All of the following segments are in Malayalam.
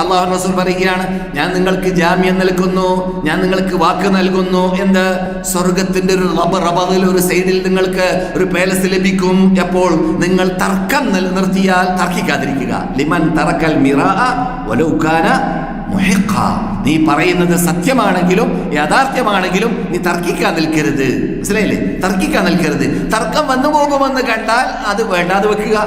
അള്ളാഹു റസൂൽ പറയുകയാണ് ഞാൻ നിങ്ങൾക്ക് ജാമ്യം നൽകുന്നു ഞാൻ നിങ്ങൾക്ക് വാക്ക് നൽകുന്നു എന്ത് സ്വർഗത്തിന്റെ ഒരു റബ റബറിൽ ഒരു സൈഡിൽ നിങ്ങൾക്ക് ഒരു പേലസ് ലഭിക്കും. എപ്പോൾ നിങ്ങൾ തർക്കം നിലനിർത്തിയാൽ തർക്കിക്കാതിരിക്കുക. ലിമൻ തറക്കൽ മിറാന. നീ പറയുന്നത് സത്യമാണെങ്കിലും യാഥാർത്ഥ്യമാണെങ്കിലും നീ തർക്കിക്കാൻ നിൽക്കരുത് മനസ്സിലായില്ലേ തർക്കിക്കാൻ നിൽക്കരുത്. തർക്കം വന്നു പോകുമെന്ന് കണ്ടാൽ അത് വേണ്ടാതെ വെക്കുക.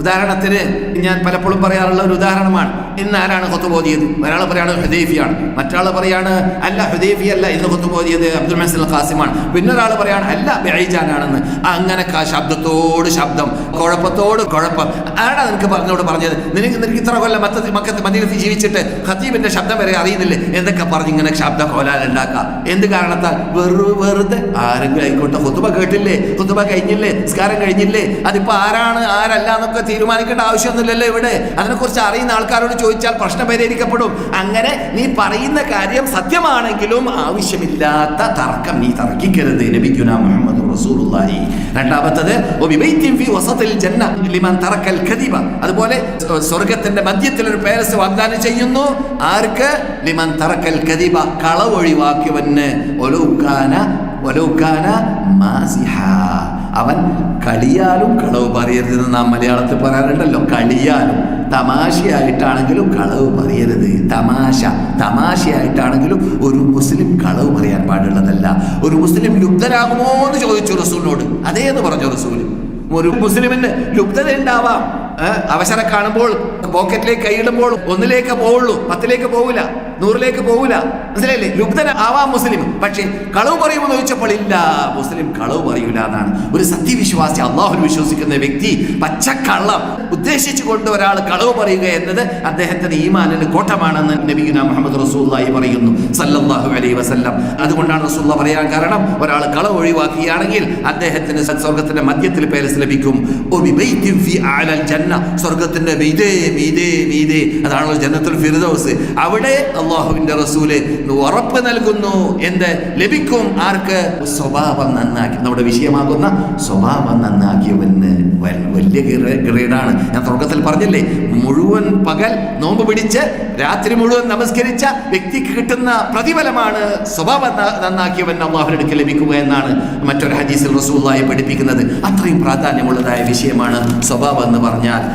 ഉദാഹരണത്തിന് ഞാൻ പലപ്പോഴും പറയാറുള്ള ഒരു ഉദാഹരണമാണ്. ഇന്ന് ആരാണ് കൊത്തുപോതിയത്? ഒരാൾ പറയാണ് ഹുദൈഫിയാണ്. മറ്റാൾ പറയാണ് അല്ല ഹുദൈഫി അല്ല ഇന്ന് കൊത്തുപോതിയത് അബ്ദുൽ മൻസൽ ഖാസിമാണ് പിന്നെ ഒരാൾ പറയാണ് അല്ല ബെയ്ജാനാണെന്ന്. അങ്ങനെ ശബ്ദത്തോട് ശബ്ദം കുഴപ്പത്തോട് കുഴപ്പം. ആരാ നിനക്ക് പറഞ്ഞോട് പറഞ്ഞത്? നിനക്ക് നിനക്ക് ഇത്ര കൊല്ലം മത്ത മക്കത്ത് മദീനത്തിൽ ജീവിച്ചിട്ട് ഖത്തീബിന്റെ ശബ്ദം വരെ അറിയുന്നില്ലേ? എന്തൊക്കെ പറഞ്ഞ് ഇങ്ങനെ ശബ്ദ കോലാലുണ്ടാക്കുക എന്ത് കാരണത്താൽ? വെറു വെറുതെ ആരെങ്കിലും ആയിക്കോട്ടെ. കുത്തുമ കേട്ടില്ലേ? കുത്തുമ കഴിഞ്ഞില്ലേ? സ്കാരം കഴിഞ്ഞില്ലേ? അതിപ്പോ ആരാണ് ആരല്ല എന്നൊക്കെ തീരുമാനിക്കേണ്ട ആവശ്യമൊന്നുമില്ലല്ലോ ഇവിടെ. അതിനെക്കുറിച്ച് അറിയുന്ന ആൾക്കാരോട് ചോദിച്ചാൽ പ്രശ്നം പരിഹരിക്കപ്പെടും. അങ്ങനെ നീ പറയുന്ന കാര്യം സത്യമാണെങ്കിലും ആവശ്യമില്ലാത്ത തർക്കം നീ തർക്കിക്കരുത് നബിഗുന മുഹമ്മദ് റസൂലുള്ളാഹി. രണ്ടാമത്തത് അതുപോലെ സ്വ- സ്വർഗത്തിന്റെ മധ്യത്തിൽ ഒരു പേരസ് വാഗ്ദാനം ചെയ്യുന്നു. ആർക്ക്? ലിമൻ തറക്കൽ കദിബ കളവ് ഒഴിവാക്കിയവന് ഒലൗകാന മാസിഹ. അവൻ കളിയാലും കളവ് പറയരുതെന്ന് നാം മലയാളത്തിൽ പറയാറുണ്ടല്ലോ. കളിയാലും തമാശയായിട്ടാണെങ്കിലും കളവ് പറയരുത്. തമാശ തമാശയായിട്ടാണെങ്കിലും ഒരു മുസ്ലിം കളവ് പറയാൻ പാടുള്ളതല്ല. ഒരു മുസ്ലിം ലുബ്ധരാകുമോ എന്ന് ചോദിച്ചു റസൂലിനോട്. അതേ എന്ന് പറഞ്ഞു റസൂൽ ഒരു മുസ്ലിമിന് ലുബ്ധത ഉണ്ടാവാം. അവസരം കാണുമ്പോൾ പോക്കറ്റിലേക്ക് കൈയിടുമ്പോൾ ഒന്നിലേക്ക് പോവുള്ളൂ പത്തിലേക്ക് പോവില്ല. നൂറിലേക്ക് പോവില്ല മനസ്സിലായില്ലേ? ലുബ്ധന ആവാം മുസ്ലിം. പക്ഷേ കളവ് പറയുമെന്ന് ചോദിച്ചപ്പോൾ ഇല്ല മുസ്ലിം കളവ് പറയൂല എന്നാണ്. ഒരു സത്യവിശ്വാസി അള്ളാഹുൽ വിശ്വസിക്കുന്ന വ്യക്തി പച്ചക്കള്ളം ഉദ്ദേശിച്ചുകൊണ്ട് ഒരാൾ കളവ് പറയുക എന്നത് അദ്ദേഹത്തിന്റെ ഈമാനിന് കോട്ടമാണെന്ന് നബിഗുന മുഹമ്മദ് റസൂല്ലായി പറയുന്നു. സല്ലല്ലാഹു അലൈഹി വസല്ലം. അതുകൊണ്ടാണ് റസൂല്ല പറയാൻ കാരണം ഒരാൾ കളവ് ഒഴിവാക്കുകയാണെങ്കിൽ അദ്ദേഹത്തിന് സ്വർഗത്തിന്റെ മധ്യത്തിൽ പേരസ് ലഭിക്കും. "ഒ ബിബൈത്തിൻ ഫി അഅലൽ ജന്ന. സ്വർഗത്തിന്റെ മീതേ മീതേ മീതേ. അതാണ് ജന്നത്തുൽ ഫിർദൗസ്. അവിടെ അള്ളാഹുവിന്റെ റസൂൽ ഉറപ്പ് നൽകുന്നു എന്ത്? ലഭിക്കും. ആർക്ക്? സ്വഭാവം നന്നാക്കി. നമ്മുടെ വിഷയമാകുന്ന സ്വഭാവം നന്നാക്കിയവന് വലിയ ഗ്രേ- ഗ്രേഡാണ്. ഞാൻ തുടക്കത്തിൽ പറഞ്ഞില്ലേ മുഴുവൻ പകൽ നോമ്പ് പിടിച്ച് രാത്രി മുഴുവൻ നമസ്കരിച്ച വ്യക്തിക്ക് കിട്ടുന്ന പ്രതിഫലമാണ് സ്വഭാവം നന്നാക്കിയവൻ അള്ളാഹുവിനടുക്ക് ലഭിക്കുക എന്നാണ് മറ്റൊരു ഹദീസിൽ റസൂള്ളായി പഠിപ്പിക്കുന്നത്. അത്രയും പ്രാധാന്യമുള്ളതായ വിഷയമാണ് സ്വഭാവം എന്ന് പറഞ്ഞാൽ.